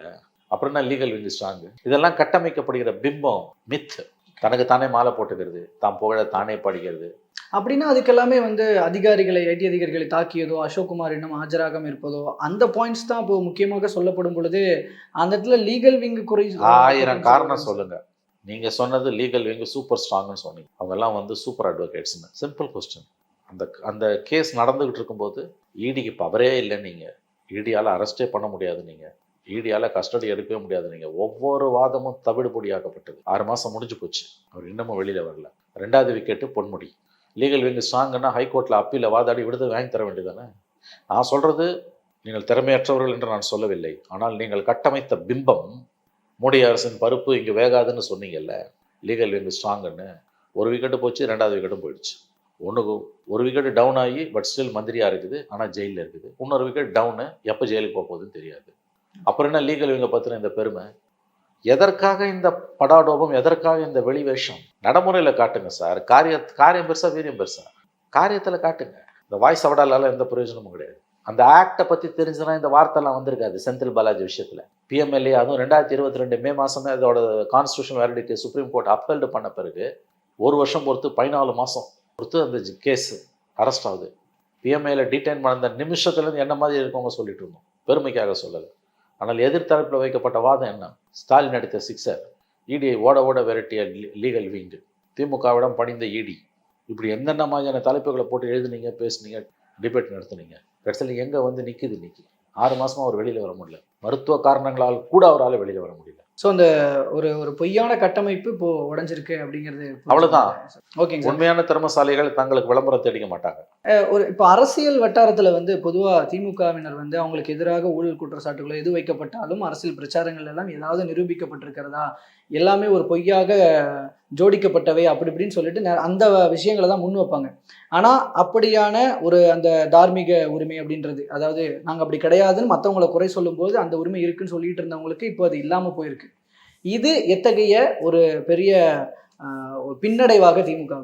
அப்புறம் என்ன லீகல் விங் ஸ்ட்ராங் இதெல்லாம் கட்டமைக்கப்படுகிற பிம்பம் மித் தனக்கு தானே மாலை போட்டுக்கிறது. தான் புகழ தானே பாடிக்கிறது. அப்படின்னா அதுக்கெல்லாமே வந்து அதிகாரிகளை ஐடி அதிகாரிகளை தாக்கியதோ அசோக்குமார் இன்னும் ஆஜராகாம இருப்பதோ அந்த பாயிண்ட்ஸ் தான் இப்போ முக்கியமாக சொல்லப்படும் பொழுது அந்த இடத்துல லீகல் விங் குறை ஆயிரம் காரணம் சொல்லுங்க. நீங்க சொன்னது லீகல் விங் சூப்பர் ஸ்ட்ராங்னு சொன்னீங்க. அவங்க எல்லாம் வந்து சூப்பர் அட்வொகேட்ஸ்னு சிம்பிள் கொஸ்டின் அந்த அந்த கேஸ் நடந்துக்கிட்டு இருக்கும்போது ஈடிக்கு பவரே இல்லை நீங்கள் இடியால் அரெஸ்டே பண்ண முடியாது நீங்கள் இடியால் கஸ்டடி எடுக்கவே முடியாது நீங்கள் ஒவ்வொரு வாதமும் தவிடுபொடியாக்கப்பட்டது ஆறு மாதம் முடிஞ்சு போச்சு. அவர் இன்னமும் வெளியில் வரல. ரெண்டாவது விக்கெட்டு பொன்முடி. லீகல் விங் ஸ்ட்ராங்குன்னா ஹைகோர்ட்டில் அப்பீல வாதாடி விடுதலை வாங்கி தர வேண்டியதானே நான் சொல்கிறது நீங்கள் திறமையற்றவர்கள் என்று நான் சொல்லவில்லை. ஆனால் நீங்கள் கட்டமைத்த பிம்பம் மோடி அரசின் பருப்பு இங்கே வேகாதுன்னு சொன்னீங்கல்ல? லீகல் விங் ஸ்ட்ராங்குன்னு ஒரு விக்கெட்டு போச்சு ரெண்டாவது விக்கெட்டும் போயிடுச்சு. ஒன்று ஒரு விக்கெட் டவுன் ஆகி பட் ஸ்டில் மந்திரியாக இருக்குது ஆனால் ஜெயிலில் இருக்குது. இன்னொரு விக்கெட் டவுனு எப்போ ஜெயிலுக்கு போக போகுதுன்னு தெரியாது. அப்புறம் என்ன லீகல் இவங்க பற்றின இந்த பெருமை? எதற்காக இந்த படாடோபம் எதற்காக இந்த வெளிவேஷம் நடைமுறையில் காட்டுங்க சார் காரிய காரியம் பெருசாக வீரியம் பெருசா? காரியத்தில் காட்டுங்க. இந்த வாய்ஸ் அவடாலால எந்த பிரயோஜனமும் கிடையாது. அந்த ஆக்டை பற்றி தெரிஞ்சுனா இந்த வார்த்தைலாம் வந்திருக்காது செந்தில் பாலாஜி விஷயத்தில். பிஎம்எல்ஏ அதுவும் ரெண்டாயிரத்தி இருபத்தி ரெண்டு மே மாதமே அதோட constitution validity supreme court upheld பண்ண பிறகு ஒரு வருஷம் பொறுத்து பதினாலு மாதம் பொறுத்து அந்த கேஸ் அரெஸ்ட் ஆகுது. பிஎம்ஐயில் டீடைன் பண்ண நிமிஷத்துலேருந்து என்ன மாதிரி இருக்கவங்க சொல்லிட்டு இருந்தோம். பெருமைக்காக சொல்லலை. ஆனால் எதிர்த்தரப்பில் வைக்கப்பட்ட வாதம் என்ன? ஸ்டாலின் அடித்த சிக்ஸர் இடியை ஓட ஓட விரட்டிய லீகல் விங்கு திமுகவிடம் பணிந்த இடி இப்படி என்னென்ன மாதிரியான தலைப்புகளை போட்டு எழுதுனீங்க பேசுனீங்க டிபேட் நடத்துனீங்க? கடைசியில் எங்கே வந்து நிற்குது இன்னைக்கு? ஆறு மாதமாக அவர் வெளியில் வர முடியல. மருத்துவ காரணங்களால் கூட அவரால் வெளியில் வர முடியல. ஸோ அந்த ஒரு ஒரு பொய்யான கட்டமைப்பு இப்போ உடைஞ்சிருக்கு அப்படிங்கிறது அவ்வளவுதான். ஓகேங்க உண்மையான திறமசாலிகள் தங்களுக்கு விளம்பரம் தேடிக்க மாட்டாங்க. ஒரு இப்போ அரசியல் வட்டாரத்தில் வந்து பொதுவாக திமுகவினர் வந்து அவங்களுக்கு எதிராக ஊழல் குற்றச்சாட்டுகளோ எது வைக்கப்பட்டாலும் அரசியல் பிரச்சாரங்கள் எல்லாம் ஏதாவது நிரூபிக்கப்பட்டிருக்கிறதா? எல்லாமே ஒரு பொய்யாக ஜோடிக்கப்பட்டவை அப்படி இப்படின்னு சொல்லிட்டு அந்த விஷயங்களை தான் முன் வைப்பாங்க. ஆனால் அப்படியான ஒரு அந்த தார்மீக உரிமை அப்படின்றது அதாவது நாங்கள் அப்படி கிடையாதுன்னு மற்றவங்களை குறை சொல்லும்போது அந்த உரிமை இருக்குன்னு சொல்லிட்டு இருந்தவங்களுக்கு இப்போ அது இல்லாமல் போயிருக்கு. இது எத்தகைய ஒரு பெரிய ஒரு பின்னடைவாக திமுக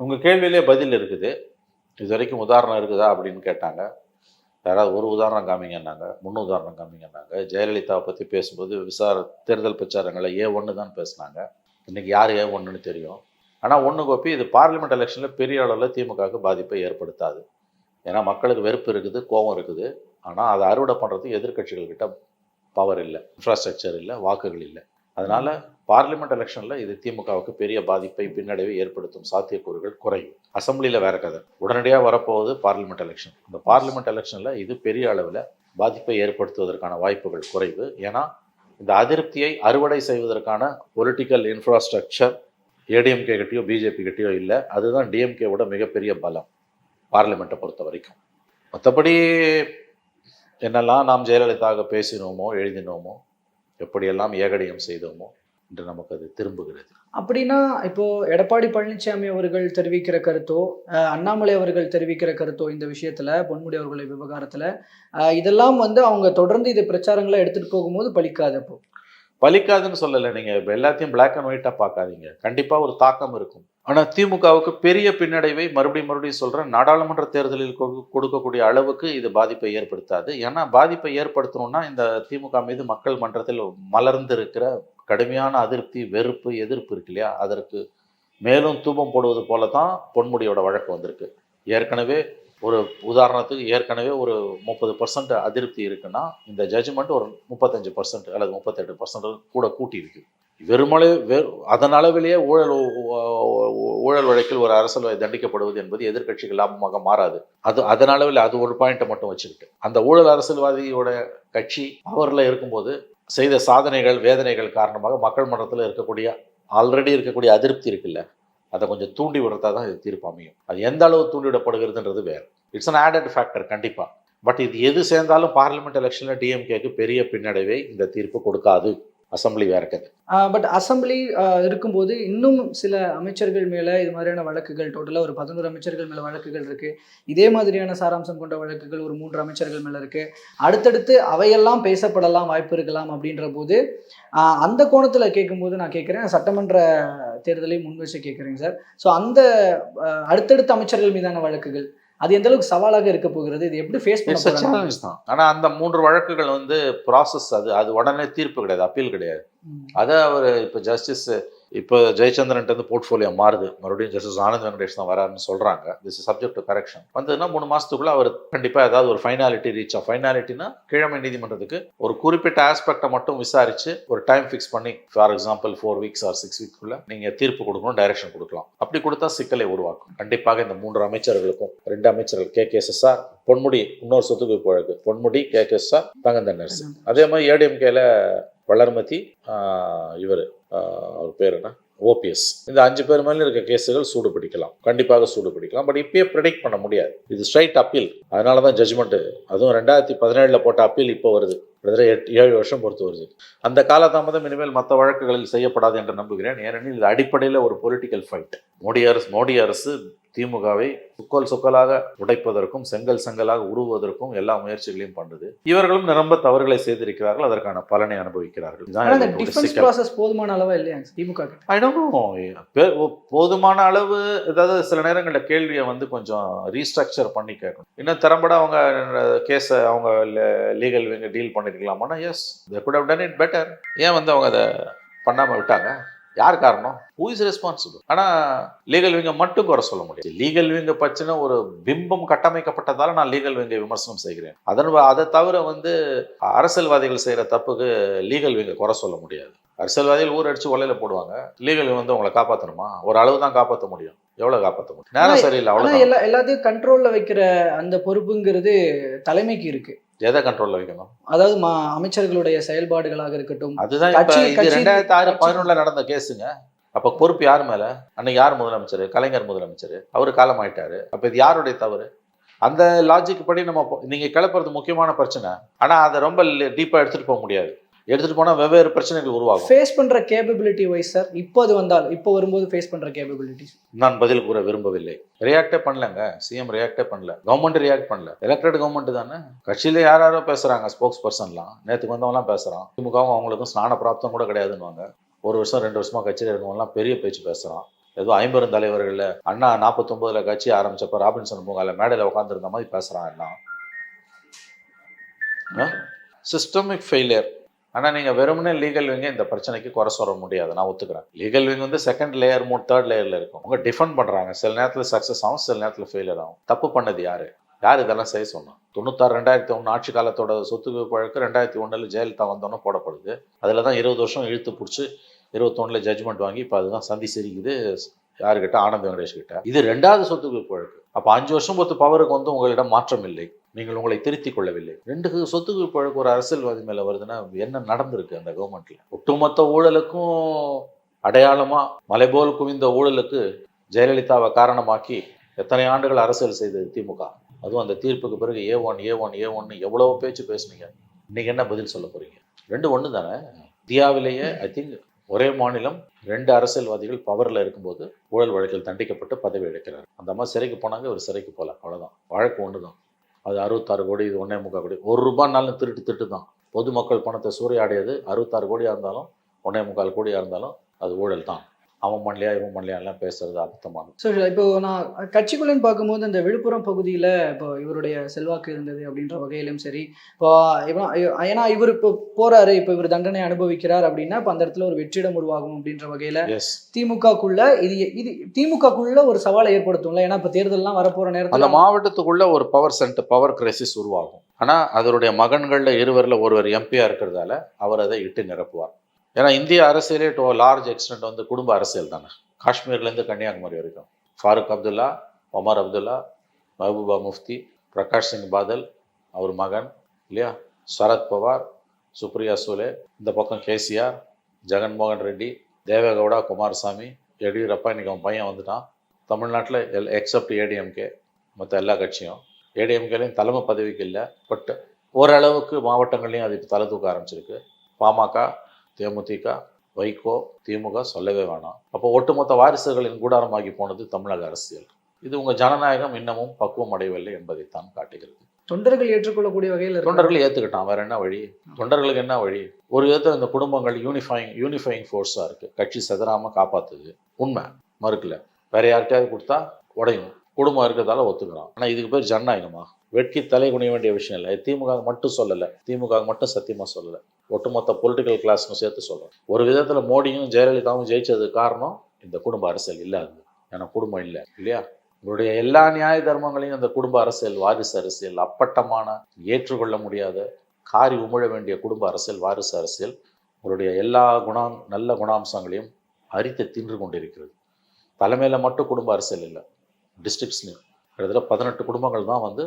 உங்கள் கேள்வியிலே பதில் இருக்குது. இது வரைக்கும் உதாரணம் இருக்குதா அப்படின்னு கேட்டாங்க. யாராவது ஒரு உதாரணம் காமிங்கன்னாங்க முன் உதாரணம் காமிங்கன்னாங்க. ஜெயலலிதாவை பற்றி பேசும்போது விசார தேர்தல் பிரச்சாரங்களை ஏ ஒன்று தான் பேசுனாங்க. இன்றைக்கி யார் ஏ ஒன்றுன்னு தெரியும். ஆனால் ஒன்று கோப்பி இது பார்லிமெண்ட் எலெக்ஷனில் பெரிய அளவில் திமுகவுக்கு பாதிப்பை ஏற்படுத்தாது. ஏன்னா மக்களுக்கு வெறுப்பு இருக்குது கோபம் இருக்குது. ஆனால் அதை அறுவடை பண்ணுறதுக்கு எதிர்க்கட்சிகள் கிட்ட பவர் இல்லை இன்ஃப்ராஸ்ட்ரக்சர் இல்லை வாக்குகள் இல்லை. அதனால் பார்லிமெண்ட் எலெக்ஷனில் இது திமுகவுக்கு பெரிய பாதிப்பை பின்னடைவை ஏற்படுத்தும் சாத்தியக்கூறுகள் குறையும். அசம்பிளியில் வேற கதை. உடனடியாக வரப்போகுது பார்லிமெண்ட் எலெக்ஷன் இந்த பார்லிமெண்ட் எலெக்ஷனில் இது பெரிய அளவில் பாதிப்பை ஏற்படுத்துவதற்கான வாய்ப்புகள் குறைவு. ஏன்னா இந்த அதிருப்தியை அறுவடை செய்வதற்கான பொலிட்டிக்கல் இன்ஃப்ராஸ்ட்ரக்சர் ஏடிஎம்கே கிட்டயோ பிஜேபி கிட்டயோ இல்லை. அதுதான் டிஎம்கேவோட மிகப்பெரிய பலம். பார்லிமெண்ட்டை பொறுத்த வரைக்கும். மற்றபடி என்னெல்லாம் நாம் ஜெயலலிதாவுக்கு பேசினோமோ எழுதினோமோ எப்படியெல்லாம் ஏகடியம் செய்தோமோ இன்று நமக்கு அது திரும்புகிறது. அப்படின்னா இப்போ எடப்பாடி பழனிசாமி அவர்கள் தெரிவிக்கிற கருத்தோ அண்ணாமலை அவர்கள் தெரிவிக்கிற கருத்தோ இந்த விஷயத்துல பொன்முடி அவர்களுடைய விவகாரத்துல இதெல்லாம் வந்து அவங்க தொடர்ந்து இது பிரச்சாரங்களை எடுத்துட்டு போகும்போது பலிக்காது அப்போ. பலிக்காதுன்னு சொல்லலை. நீங்கள் இப்போ எல்லாத்தையும் பிளாக் அண்ட் ஒயிட்டாக பார்க்காதீங்க. கண்டிப்பாக ஒரு தாக்கம் இருக்கும். ஆனால் திமுகவுக்கு பெரிய பின்னடைவை மறுபடியும் மறுபடியும் சொல்கிறேன் நாடாளுமன்ற தேர்தலில் கொடு- கொடுக்கக்கூடிய அளவுக்கு இது பாதிப்பை ஏற்படுத்தாது. ஏன்னா பாதிப்பை ஏற்படுத்தணும்னா இந்த திமுக மீது மக்கள் மன்றத்தில் மலர்ந்திருக்கிற கடுமையான அதிருப்தி வெறுப்பு எதிர்ப்பு இருக்கு இல்லையா? அதற்கு மேலும் தூபம் போடுவது போல தான் பொன்முடியோட வழக்கு வந்திருக்கு. ஏற்கனவே ஒரு உதாரணத்துக்கு ஏற்கனவே ஒரு முப்பது பர்சன்ட் அதிருப்தி இருக்குன்னா இந்த ஜட்ஜ்மெண்ட் ஒரு முப்பத்தஞ்சு பர்சன்ட் அல்லது முப்பத்தெட்டு பர்சன்ட் கூட கூட்டியிருக்கு. வெறுமளே வெறு அதன் அளவிலேயே ஊழல் ஊழல் வழக்கில் ஒரு அரசியல் தண்டிக்கப்படுவது என்பது எதிர்க்கட்சிகள் லாபமாக மாறாது. அது அதன் அளவில் அது ஒரு பாயிண்ட்டை மட்டும் வச்சுக்கிட்டு அந்த ஊழல் அரசியல்வாதியோட கட்சி பவரில் இருக்கும்போது செய்த சாதனைகள் வேதனைகள் காரணமாக மக்கள் மன்றத்தில் இருக்கக்கூடிய ஆல்ரெடி இருக்கக்கூடிய அதிருப்தி இருக்குல்ல அதை கொஞ்சம் தூண்டி விடுறதா தான் இது தீர்ப்பு அமையும். அது எந்த அளவு தூண்டி விடப்படுகிறதுன்றது வேறு. இட்ஸ் அன் ஆடட் ஃபேக்டர் கண்டிப்பாக பட் இது எது சேர்ந்தாலும் பார்லிமெண்ட் எலெக்ஷனில் டிஎம்கேக்கு பெரிய பின்னடைவை இந்த தீர்ப்பு கொடுக்காது. அசம்பிளி வேற கதை பட் அசம்பிளி இருக்கும்போது இன்னும் சில அமைச்சர்கள் மேலே இது மாதிரியான வழக்குகள் டோட்டலாக ஒரு பதினோரு அமைச்சர்கள் மேலே வழக்குகள் இருக்கு. இதே மாதிரியான சாராம்சம் கொண்ட வழக்குகள் ஒரு மூன்று அமைச்சர்கள் மேலே இருக்கு. அடுத்தடுத்து அவையெல்லாம் பேசப்படலாம் வாய்ப்பு இருக்கலாம் அப்படின்ற போது அந்த கோணத்தில் கேட்கும்போது நான் கேட்குறேன் சட்டமன்ற தேர்தலை முன் வச்சு கேட்குறேங்க சார். ஸோ அந்த அடுத்தடுத்த அமைச்சர்கள் மீதான வழக்குகள் அது எந்த அளவுக்கு சவாலாக இருக்க போகிறது? இது எப்படி ஃபேஸ் பண்ண சேலஞ்ச் தான். ஆனால் அந்த மூன்று வழக்குகள் வந்து ப்ராசஸ் அது. அது உடனே தீர்ப்பு கிடையாது. அப்பீல் கிடையாது. அதை அவர் இப்போ ஜஸ்டிஸ் இப்போ ஜெயச்சந்திரன்ட்டு போர்ட்ஃபோலியோ மாறுது. மறுபடியும் ஜஸ்டிஸ் ஆனந்த் வெங்கடேஷ் தான் வராருன்னு சொல்கிறாங்க திஸ் சப்ஜெக்ட் டு கரெக்ஷன் வந்ததுன்னா மூணு மாதத்துக்குள்ளே அவர் கண்டிப்பாக ஏதாவது ஒரு ஃபைனாலிட்டி ரீச் ஆகும். ஃபைனாலிட்டினா கிழமை நீதிமன்றத்துக்கு ஒரு குறிப்பிட்ட ஆஸ்பெக்டை மட்டும் விசாரித்து ஒரு டைம் ஃபிக்ஸ் பண்ணி for example four weeks or six வீக்குள்ள நீங்கள் தீர்ப்பு கொடுக்கணும் டைரக்ஷன் கொடுக்கலாம். அப்படி கொடுத்தா சிக்கலை உருவாக்கும். கண்டிப்பாக இந்த மூன்று அமைச்சர்களுக்கும் ரெண்டு அமைச்சர்கள் கே கே எஸ் பொன்முடி இன்னொரு சொத்துக்கு வழக்கு பொன்முடி கே. கே. எஸ் அதே மாதிரி ஏடிஎம்கேல வளர்மதி இவர் அவர் பேர் என்ன? ஓபிஎஸ். இந்த அஞ்சு பேர் மேலே இருக்க கேஸுகள் சூடு பிடிக்கலாம். கண்டிப்பாக சூடு பிடிக்கலாம். பட் இப்பயே ப்ரெடிக்ட் பண்ண முடியாது. இது ஸ்ட்ரைட் அப்பீல் அதனால தான் ஜட்ஜ்மெண்ட்டு அதுவும் ரெண்டாயிரத்தி பதினேழில் போட்ட அப்பீல் இப்போ வருது. கிட்டத்தட்ட எட்டு ஏழு வருஷம் பொறுத்து வருது. அந்த காலதாமதம் இனிமேல் மற்ற வழக்குகளில் செய்யப்படாது என்று நம்புகிறேன். ஏனெனில் இது அடிப்படையில் ஒரு பொலிட்டிக்கல் ஃபைட் மோடி அரசு மோடி அரசு திமுகவை சுக்கோல் சுக்கலாக உடைப்பதற்கும் செங்கல் செங்கலாக உருவுவதற்கும் எல்லா முயற்சிகளையும் பண்ணுது இவர்களும் நிரம்ப தவறுகளை செய்திருக்கிறார்கள் அதற்கான பலனை அனுபவிக்கிறார்கள். போதுமான அளவா இல்லையா திமுக போதுமான அளவு ஏதாவது சில நேரங்களில் கேள்வியை வந்து கொஞ்சம் ரீஸ்ட்ரக்சர் பண்ணி கேட்கணும். இன்னும் திறம்பட அவங்க கேஸை அவங்க லீகல் விங்க deal பண்ணிருக்கலாமான்னா yes could have done it better ஏன் வந்து அவங்க அதை பண்ணாமல் விட்டாங்க? யார் காரணம்? ஹூ இஸ் ரெஸ்பான்சிபிள் ஆனால் லீகல் விங்கை மட்டும் குறை சொல்ல முடியாது. லீகல் விங்கை பற்றின ஒரு பிம்பம் கட்டமைக்கப்பட்டதால நான் லீகல் விங்கை விமர்சனம் செய்கிறேன். அதன் அதை தவிர வந்து அரசியல்வாதிகள் செய்கிற தப்புக்கு லீகல் விங்கை குறை சொல்ல முடியாது. அரசியல்வாதிகள் ஊர் அடிச்சு ஒலையில போடுவாங்க. லீகல் வந்து உங்களை காப்பாற்றணுமா ஒரு அளவு தான் காப்பாற்ற முடியும். எவ்வளவு காப்பாற்ற முடியும்? நேரம் சரியில்லை அவ்வளவுதான். எல்லா எல்லாத்தையும் கண்ட்ரோல்ல வைக்கிற அந்த பொறுப்புங்கிறது தலைமைக்கு இருக்கு. எதை கண்ட்ரோல்ல வைக்கணும்? அதாவது மா அமைச்சர்களுடைய செயல்பாடுகளாக இருக்கட்டும். அதுதான் இது ரெண்டாயிரத்தி ஆறு பதினொன்றுல நடந்த கேஸுங்க. அப்ப பொறுப்பு யார் மேல? அன்னைக்கு யார் முதலமைச்சர்? கலைஞர் முதலமைச்சர். அவரு காலம் ஆயிட்டாரு அப்ப இது யாருடைய தவறு? அந்த லாஜிக் படி நம்ம நீங்க கிளப்புறது முக்கியமான பிரச்சனை. ஆனா அதை ரொம்ப டீப்பா எடுத்துட்டு போக முடியாது. எடுத்துட்டு போனா வெவ்வேறு பிரச்சனைகள் உருவாகும். ஃபேஸ் பண்ற கேப்பபிலிட்டி வைஸ் சார் இப்போ அது வந்தால் இப்போ வரும்போது ஃபேஸ் பண்ற கேப்பபிலிட்டி நான் பதில் கூற விரும்பவில்லை. ரியாக்டே பண்ணலங்க. சிஎம் ரியாக்டே பண்ணல. கவர்மெண்ட் ரியாக்ட் பண்ணல. எலெக்டட் கவர்மெண்ட் தானே? கட்சியில யார் யாரோ பேசுறாங்க ஸ்போக்ஸ் பர்சன்லாம் நேற்றுக்கு வந்தவங்கலாம் பேசுறான். திமுகவும் அவங்களுக்கும் ஸ்நான பிராப்தம் கூட கிடையாதுன்னுவாங்க. ஒரு வருஷம் ரெண்டு வருஷமா கட்சியில் இருக்கவங்கலாம் பெரிய பேச்சு பேசுறான். ஏதோ ஐம்பெரும் தலைவர்கள்ல அண்ணா நாற்பத்தொன்பதுல கட்சி ஆரம்பிச்சப்ப ராபின்சன் பூங்கால மேடையில் உட்காந்துருந்த மாதிரி பேசுறான் எல்லாம் சிஸ்டமிக் ஃபெயிலியர் ஆனால் நீங்கள் வெறுமனே லீகல் விங்கை இந்த பிரச்சனைக்கு குறை சொல்ல முடியாது. நான் ஒத்துக்கிறேன். லீகல் விங் வந்து செகண்ட் லேயர் மூணு தேர்ட் லேயரில் இருக்கும். அவங்க டிஃபெண்ட் பண்ணுறாங்க சில நேரத்தில் சக்ஸஸ் ஆகும் சில நேரத்தில் ஃபெயிலியர் ஆகும். தப்பு பண்ணது யார்? யார் இதெல்லாம் செய்ய சொன்னோம் தொண்ணூத்தாறு ரெண்டாயிரத்தி ஒன்று ஆட்சி காலத்தோட சொத்து வழக்கு ரெண்டாயிரத்தி ஒன்றில் ஜெயலலிதா வந்தோன்னே போடப்படுது. அதில் தான் இருபது வருஷம் இழுத்து பிடிச்சி இருபத்தொன்னில் ஜட்ஜ்மெண்ட் வாங்கி இப்போ அதுதான் சந்தி சிரிக்குது. யாருக்கிட்ட ஆனந்த் வெங்கடேஷ் கிட்ட இது ரெண்டாவது சொத்து குவிப்பு வழக்கு அப்போ அஞ்சு வருஷம் பொறுத்து பவருக்கு வந்து உங்களிடம் மாற்றம் இல்லை. நீங்கள் உங்களை திருத்திக் கொள்ளவில்லை. ரெண்டு சொத்து குவிப்பு வழக்கு ஒரு அரசியல்வாதி மேலே வருதுன்னா என்ன நடந்திருக்கு அந்த கவர்மெண்ட்ல ஒட்டுமொத்த ஊழலுக்கும் அடையாளமா மலை போல் குவிந்த ஊழலுக்கு ஜெயலலிதாவை காரணமாக்கி எத்தனை ஆண்டுகள் அரசியல் செய்தது திமுக? அதுவும் அந்த தீர்ப்புக்கு பிறகு ஏ ஒன் ஏ ஒன் ஏ ஒன்னு எவ்வளவோ பேச்சு பேசுனீங்க. இன்னைக்கு என்ன பதில் சொல்ல போறீங்க? ரெண்டு ஒன்று தானே. இந்தியாவிலேயே ஐ திங்க் ஒரே மாநிலம் ரெண்டு அரசியல்வாதிகள் பவரில் இருக்கும்போது ஊழல் வழக்கில் தண்டிக்கப்பட்டு பதவி இழக்கிறார். அந்த அம்மா சிறைக்கு போனாங்க ஒரு சிறைக்கு போகல. அவ்வளோதான் வழக்கு ஒன்று தான் அது அறுபத்தாறு கோடி இது ஒன்றே முக்கால் கோடி. ஒரு ரூபாய்னாலும் திருட்டு திருட்டு தான் பொதுமக்கள் பணத்தை சூறையாடியது அறுபத்தாறு கோடியாக இருந்தாலும் ஒன்றே முக்கால் கோடியாக இருந்தாலும் அது ஊழல் தான் அவன் பண்ணலையா இவன் பண்ணலையா எல்லாம் பேசுறது அபத்தமானது ஸோ இப்போ நான் கட்சிக்குள்ளேன்னு பார்க்கும்போது இந்த விழுப்புரம் பகுதியில் இப்போ இவருடைய செல்வாக்கு இருந்தது அப்படின்ற வகையிலும் சரி இப்போ ஏன்னா இவர் இப்போ போறாரு இப்போ இவர் தண்டனை அனுபவிக்கிறார் அப்படின்னா இப்போ அந்த இடத்துல ஒரு வெற்றிடம் உருவாகும் அப்படின்ற வகையில் திமுகக்குள்ள இது இது திமுகக்குள்ள ஒரு சவாலை ஏற்படுத்தும்ல ஏன்னா இப்போ தேர்தல்லாம் வரப்போற அந்த நேரத்தில் மாவட்டத்துக்குள்ள ஒரு பவர் சென்டர் பவர் கிரைசிஸ் உருவாகும். ஆனால் அதனுடைய மகன்களில் இருவரில் ஒருவர் எம்பியாக இருக்கிறதால அவர் அதை இட்டு நிரப்புவார். ஏன்னா இந்திய அரசியலே டு லார்ஜ் எக்ஸ்டென்ட் வந்து குடும்ப அரசியல் தானே. காஷ்மீர்லேருந்து கன்னியாகுமரி வரைக்கும். ஃபாரூக் அப்துல்லா ஒமர் அப்துல்லா மஹபூபா முஃப்தி பிரகாஷ் சிங் பாதல் அவர் மகன் இல்லையா? சரத் பவார் சுப்ரியா சூலே இந்த பக்கம் கேசிஆர் ஜெகன்மோகன் ரெட்டி தேவேகவுடா குமாரசாமி எடியூரப்பா இன்னைக்கு அவன் பையன் வந்துட்டான். தமிழ்நாட்டில் எல் எக்ஸப்ட் ஏடிஎம்கே மற்ற எல்லா கட்சியும். ஏடிஎம்கேலையும் தலைமை பதவிக்கு இல்லை பட் ஓரளவுக்கு மாவட்டங்கள்லையும் அது இப்போ தலை தூக்க ஆரம்பிச்சிருக்கு. பாமக தேமுதிக வைகோ திமுக சொல்லவே வேணாம். அப்போ ஒட்டுமொத்த வாரிசுகளின் கூடாரமாகி போனது தமிழக அரசியல். இது உங்கள் ஜனநாயகம் இன்னமும் பக்குவம் அடையவில்லை என்பதைத்தான் காட்டுகிறது. தொண்டர்கள் ஏற்றுக்கொள்ளக்கூடிய வகையில் தொண்டர்கள் ஏற்றுக்கிட்டான் வேற என்ன வழி? தொண்டர்களுக்கு என்ன வழி? ஒரு விதத்தில் இந்த குடும்பங்கள் யூனிஃபைங் யூனிஃபைங் ஃபோர்ஸாக இருக்குது கட்சி செதறாமல் காப்பாற்றுது உண்மை. மறுக்கல. வேற யார்கிட்டயாவது கொடுத்தா உடையும். குடும்பம் இருக்கிறதால ஒத்துக்கிறான் ஆனால் இதுக்கு பேர் ஜனநாயகமா? வெட்கி தலை குனிய வேண்டிய விஷயம் இல்லை. திமுக மட்டும் சொல்லலை. திமுக மட்டும் சத்தியமாக சொல்லலை. ஒட்டுமொத்த பொலிட்டிக்கல் கிளாஸ்க்கும் சேர்த்து சொல்கிறேன் ஒரு விதத்தில் மோடியும் ஜெயலலிதாவும் ஜெயிச்சதுக்கு காரணம் இந்த குடும்ப அரசியல் இல்லாது ஏன்னா குடும்பம் இல்லை. இல்லையா? உங்களுடைய எல்லா நியாய தர்மங்களையும் அந்த குடும்ப அரசியல் வாரிசு அரசியல் அப்பட்டமான ஏற்றுக்கொள்ள முடியாத காரி உமிழ வேண்டிய குடும்ப அரசியல் வாரிசு அரசியல் உங்களுடைய எல்லா குணம் நல்ல குணாம்சங்களையும் அரித்து தின்று கொண்டிருக்கிறது. தலைமையில் மட்டும் குடும்ப அரசியல் இல்லை. டிஸ்ட்ரிக்ட்ஸ்லையும் கிட்டத்தட்ட பதினெட்டு குடும்பங்கள் தான் வந்து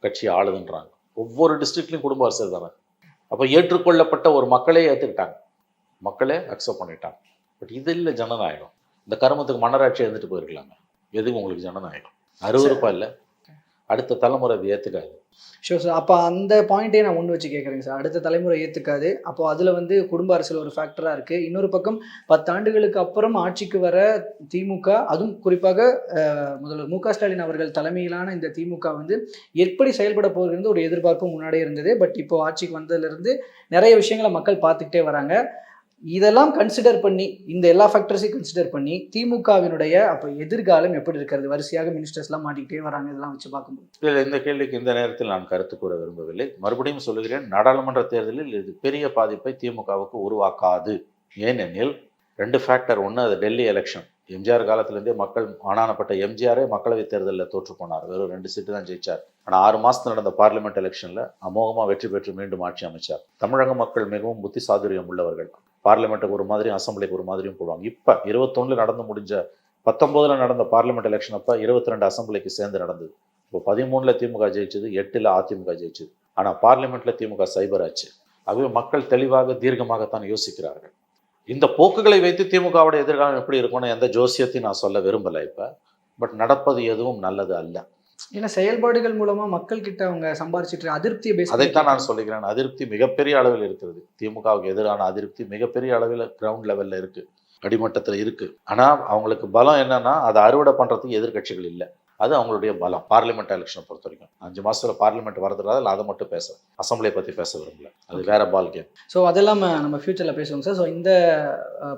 கட்சி ஆளுதுன்றாங்க. ஒவ்வொரு டிஸ்ட்ரிக்ட்லையும் குடும்ப அரசியல் தானே. அப்போ ஏற்றுக்கொள்ளப்பட்ட ஒரு மக்களே ஏற்றுக்கிட்டாங்க மக்களே அக்செப்ட் பண்ணிட்டாங்க. பட் இது இல்லை ஜனநாயகம். இந்த கருமத்துக்கு மன்னராட்சி இருந்துட்டு போயிருக்கலாங்க எதுவும் உங்களுக்கு ஜனநாயகம்? அருவருப்பா இல்லை? அடுத்த தலைமுறை அது ஏற்றுக்காது ஷோ சார் அப்போ அந்த பாயிண்ட்டே நான் ஒன்று வச்சு கேட்குறேங்க சார் அடுத்த தலைமுறை ஏற்றுக்காது அப்போ அதில் வந்து குடும்ப அரசியல் ஒரு ஃபேக்டராக இருக்குது இன்னொரு பக்கம் பத்தாண்டுகளுக்கு அப்புறம் ஆட்சிக்கு வர திமுக அதுவும் குறிப்பாக முதல்வர் மு க ஸ்டாலின் அவர்கள் தலைமையிலான இந்த திமுக வந்து எப்படி செயல்பட போகிறது ஒரு எதிர்பார்ப்பு முன்னாடியே இருந்தது. பட் இப்போ ஆட்சிக்கு வந்ததுலேருந்து நிறைய விஷயங்களை மக்கள் பார்த்துக்கிட்டே வராங்க. இதெல்லாம் கன்சிடர் பண்ணி இந்த எல்லா ஃபேக்டர்ஸையும் கன்சிடர் பண்ணி திமுகவினுடைய அப்போ எதிர்காலம் எப்படி இருக்கிறது? வரிசையாக மினிஸ்டர்ஸ்லாம் மாட்டிக்கிட்டே வராங்க இதெல்லாம் வச்சு பார்க்கும்போது. இல்லை இந்த கேள்விக்கு இந்த நேரத்தில் நான் கருத்து கூற விரும்பவில்லை. மறுபடியும் சொல்லுகிறேன் நாடாளுமன்ற தேர்தலில் இது பெரிய பாதிப்பை திமுகவுக்கு உருவாக்காது. ஏனெனில் ரெண்டு ஃபேக்டர் ஒன்று அது டெல்லி எலெக்ஷன் எம்ஜிஆர் காலத்திலேருந்தே மக்கள் ஆனானப்பட்ட எம்ஜிஆரே மக்களவைத் தேர்தலில் தோற்று போனார். வெறும் ரெண்டு சீட்டு தான் ஜெயிச்சார். ஆனால் ஆறு மாதத்தில் நடந்த பார்லிமெண்ட் எலெக்ஷனில் அமோகமாக வெற்றி பெற்று மீண்டும் ஆட்சி அமைச்சார். தமிழக மக்கள் மிகவும் புத்தி சாதுரியம் உள்ளவர்கள். பார்லிமெண்ட்டுக்கு ஒரு மாதிரியும் அசம்பிளிக்கு ஒரு மாதிரியும் போடுவாங்க. இப்போ இருபத்தொன்னில் நடந்து முடிஞ்ச பத்தொம்போதில் நடந்த பார்லிமெண்ட் எலெக்ஷன் அப்போ இருபத்தி ரெண்டு அசம்பிளிக்கு சேர்ந்து நடந்தது. இப்போ பதிமூணில் திமுக ஜெயிச்சது எட்டில் அதிமுக ஜெயிச்சது. ஆனால் பார்லிமெண்ட்டில் திமுக சைபர் ஆச்சு. ஆகவே மக்கள் தெளிவாக தீர்க்கமாகத்தான் யோசிக்கிறார்கள். இந்த போக்குகளை வைத்து திமுகவோட எதிர்காலம் எப்படி இருக்கும்னு எந்த ஜோசியத்தையும் நான் சொல்ல விரும்பலை இப்போ. பட் நடப்பது எதுவும் நல்லது அல்ல. ஏன்னா செயல்பாடுகள் மூலமா மக்கள் கிட்ட அவங்க சம்பாரிச்சிட்டு அதிருப்தியை பேச அதைத்தான் நான் சொல்லுகிறேன் அதிருப்தி மிகப்பெரிய அளவில் இருக்கிறது. திமுகவுக்கு எதிரான அதிருப்தி மிகப்பெரிய அளவில் கிரவுண்ட் லெவலில் இருக்கு. அடிமட்டத்தில் இருக்கு. ஆனால் அவங்களுக்கு பலம் என்னன்னா அதை அறுவடை பண்ணுறதுக்கு எதிர்க்கட்சிகள் இல்லை. அது அவங்களுடைய பலம். பார்லிமெண்ட் எலெக்ஷனை பொறுத்த வரைக்கும் அஞ்சு மாசத்துல பார்லிமெண்ட் வரதுனால அதை மட்டும் பேச அசம்பிளியை பற்றி பேச விரும்பல. அது வேற பால் கேம் ஸோ அதெல்லாம் நம்ம ஃபியூச்சரில் பேசுவோம் சார் ஸோ இந்த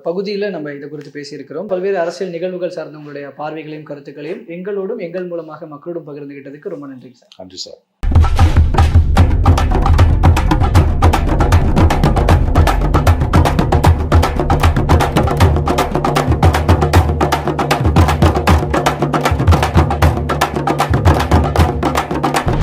பகுதியில் நம்ம இதை குறித்து பேசியிருக்கிறோம். பல்வேறு அரசியல் நிகழ்வுகள் சார்ந்த உங்களுடைய பார்வைகளையும் கருத்துக்களையும் எங்களோடும் எங்கள் மூலமாக மக்களோடும் பகிர்ந்துகிட்டதுக்கு ரொம்ப நன்றி சார் நன்றி சார்